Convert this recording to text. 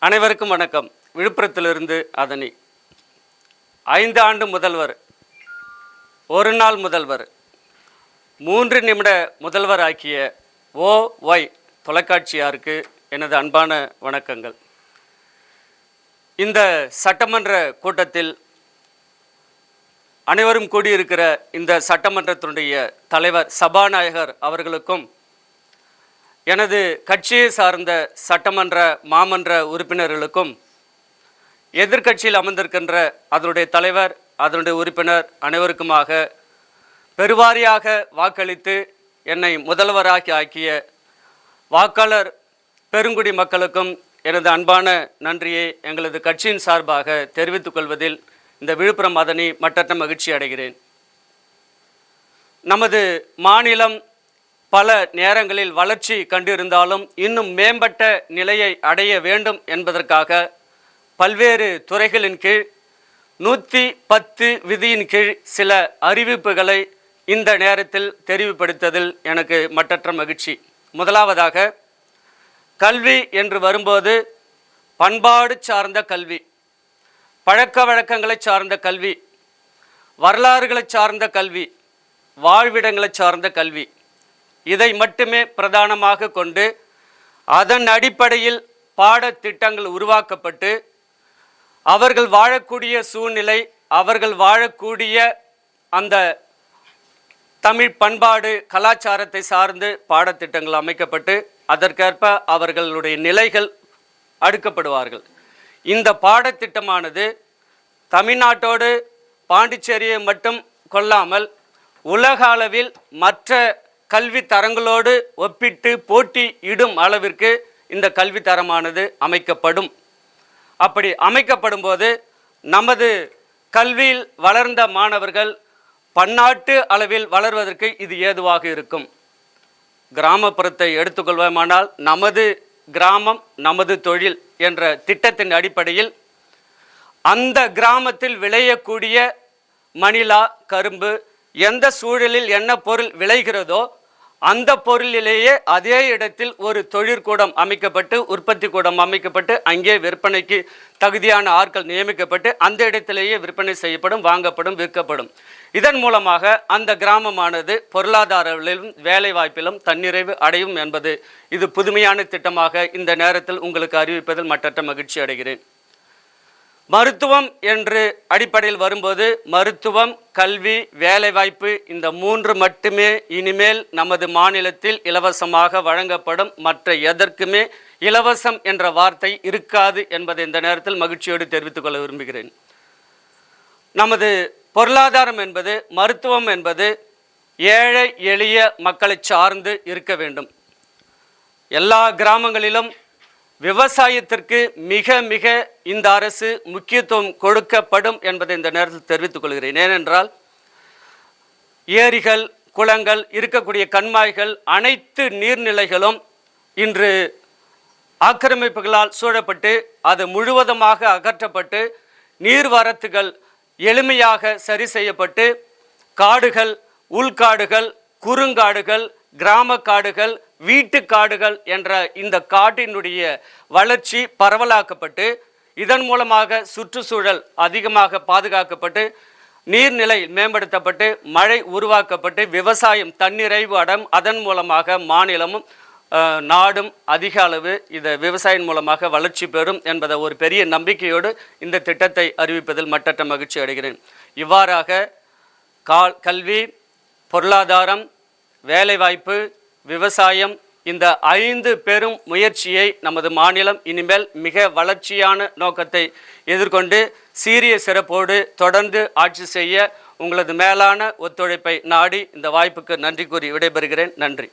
அனைவருக்கும் வணக்கம். விழுப்புரத்திலிருந்து அதனி. ஐந்து ஆண்டு முதல்வர். ஒரு நாள் முதல்வர். மூன்று நிமிட முதல்வர் ஆக்கிய ஓ ஒய் தொலைக்காட்சியாருக்கு எனது அன்பான வணக்கங்கள். இந்த சட்டமன்ற கூட்டத்தில் அனைவரும் கூடியிருக்கிற இந்த சட்டமன்றத்தினுடைய தலைவர் சபாநாயகர் அவர்களுக்கும் எனது கட்சியை சார்ந்த சட்டமன்ற மாமன்ற உறுப்பினர்களுக்கும் எதிர்க்கட்சியில் அமர்ந்திருக்கின்ற அதனுடைய தலைவர் அதனுடைய உறுப்பினர் அனைவருக்குமாக பெருவாரியாக வாக்களித்து என்னை முதல்வராகி ஆக்கிய வாக்காளர் பெருங்குடி மக்களுக்கும் எனது அன்பான நன்றியை எங்களது கட்சியின் சார்பாக தெரிவித்துக் கொள்வதில் இந்த விழுப்புரம் அதனி மட்டற்ற மகிழ்ச்சி அடைகிறேன். நமது மாநிலம் பல நேரங்களில் வளர்ச்சி கண்டிருந்தாலும் இன்னும் மேம்பட்ட நிலையை அடைய வேண்டும் என்பதற்காக பல்வேறு துறைகளின் கீழ் நூற்றி பத்து விதியின் கீழ் சில அறிவிப்புகளை இந்த நேரத்தில் தெரிவுபடுத்ததில் எனக்கு மட்டற்ற மகிழ்ச்சி. முதலாவதாக கல்வி என்று வரும்போது பண்பாடு சார்ந்த கல்வி பழக்க வழக்கங்களை சார்ந்த கல்வி வரலாறுகளை சார்ந்த கல்வி வாழ்விடங்களை சார்ந்த கல்வி இதை மட்டுமே பிரதானமாக கொண்டு அதன் அடிப்படையில் பாடத்திட்டங்கள் உருவாக்கப்பட்டு அவர்கள் வாழக்கூடிய சூழ்நிலை அவர்கள் வாழக்கூடிய அந்த தமிழ் பண்பாடு கலாச்சாரத்தை சார்ந்து பாடத்திட்டங்கள் அமைக்கப்பட்டு அதற்கேற்ப அவர்களுடைய நிலைகள் அடுக்கப்படுவார்கள். இந்த பாடத்திட்டமானது தமிழ்நாட்டோடு பாண்டிச்சேரியை மட்டும் கொள்ளாமல் உலக அளவில் மற்ற கல்வி தரங்களோடு ஒப்பிட்டு போட்டி இடும் அளவிற்கு இந்த கல்வி தரமானது அமைக்கப்படும். அப்படி அமைக்கப்படும் போது நமது கல்வியில் வளர்ந்த மாணவர்கள் பன்னாட்டு அளவில் வளர்வதற்கு இது ஏதுவாக இருக்கும். கிராமப்புறத்தை எடுத்துக்கொள்வோமானால் நமது கிராமம் நமது தொழில் என்ற திட்டத்தின் அடிப்படையில் அந்த கிராமத்தில் விளையக்கூடிய மணிலா கரும்பு எந்த சூழலில் என்ன பொருள் விளைகிறதோ அந்த பொருளிலேயே அதே இடத்தில் ஒரு தொழிற்கூடம் அமைக்கப்பட்டு உற்பத்தி கூடம் அமைக்கப்பட்டு அங்கே விற்பனைக்கு தகுதியான ஆட்கள் நியமிக்கப்பட்டு அந்த இடத்திலேயே விற்பனை செய்யப்படும் வாங்கப்படும் விற்கப்படும். இதன் மூலமாக அந்த கிராமமானது பொருளாதாரத்திலும் வேலை வாய்ப்பிலும் தன்னிறைவு அடையும் என்பது இது புதுமையான திட்டமாக இந்த நேரத்தில் உங்களுக்கு அறிவிப்பதில் மற்றற்ற மகிழ்ச்சி அடைகிறேன். மருத்துவம் என்று அடிப்படையில் வரும்போது மருத்துவம் கல்வி வேலைவாய்ப்பு இந்த மூன்று மட்டுமே இனிமேல் நமது மாநிலத்தில் இலவசமாக வழங்கப்படும். மற்ற எதற்குமே இலவசம் என்ற வார்த்தை இருக்காது என்பதை இந்த நேரத்தில் மகிழ்ச்சியோடு தெரிவித்துக் கொள்ள விரும்புகிறேன். நமது பொருளாதாரம் என்பது மருத்துவம் என்பது ஏழை எளிய மக்களை சார்ந்து இருக்க வேண்டும். எல்லா கிராமங்களிலும் விவசாயத்திற்கு மிக மிக இந்த அரசு முக்கியத்துவம் கொடுக்கப்படும் என்பதை இந்த நேரத்தில் தெரிவித்துக் கொள்கிறேன். ஏனென்றால் ஏரிகள் குளங்கள் இருக்கக்கூடிய கண்மாய்கள் அனைத்து நீர்நிலைகளும் இன்று ஆக்கிரமிப்புகளால் சூழப்பட்டு அது முழுவதுமாக அகற்றப்பட்டு நீர்வரத்துகள் எளிமையாக சரி செய்யப்பட்டு காடுகள் உள்காடுகள் குறுங்காடுகள் கிராம காடுகள் வீட்டு காடுகள் என்ற இந்த காட்டினுடைய வளர்ச்சி பரவலாக்கப்பட்டு இதன் மூலமாக சுற்றுச்சூழல் அதிகமாக பாதுகாக்கப்பட்டு நீர்நிலை மேம்படுத்தப்பட்டு மழை உருவாக்கப்பட்டு விவசாயம் தன்னிறைவு அடம் அதன் மூலமாக மாநிலமும் நாடும் அதிக அளவு இதை விவசாயம் மூலமாக வளர்ச்சி பெறும் என்பதை ஒரு பெரிய நம்பிக்கையோடு இந்த திட்டத்தை அறிவிப்பதில் மட்டற்ற மகிழ்ச்சி அடைகிறேன். இவ்வாறாக கால் கல்வி பொருளாதாரம் வேலைவாய்ப்பு விவசாயம் இந்த ஐந்து பெரும் முயற்சியை நமது மாநிலம் இனிமேல் மிக வளர்ச்சியான நோக்கத்தை எதிர்கொண்டு சீரிய சிறப்போடு தொடர்ந்து ஆட்சி செய்ய உங்களது மேலான ஒத்துழைப்பை நாடி இந்த வாய்ப்புக்கு நன்றி கூறி விடைபெறுகிறேன். நன்றி.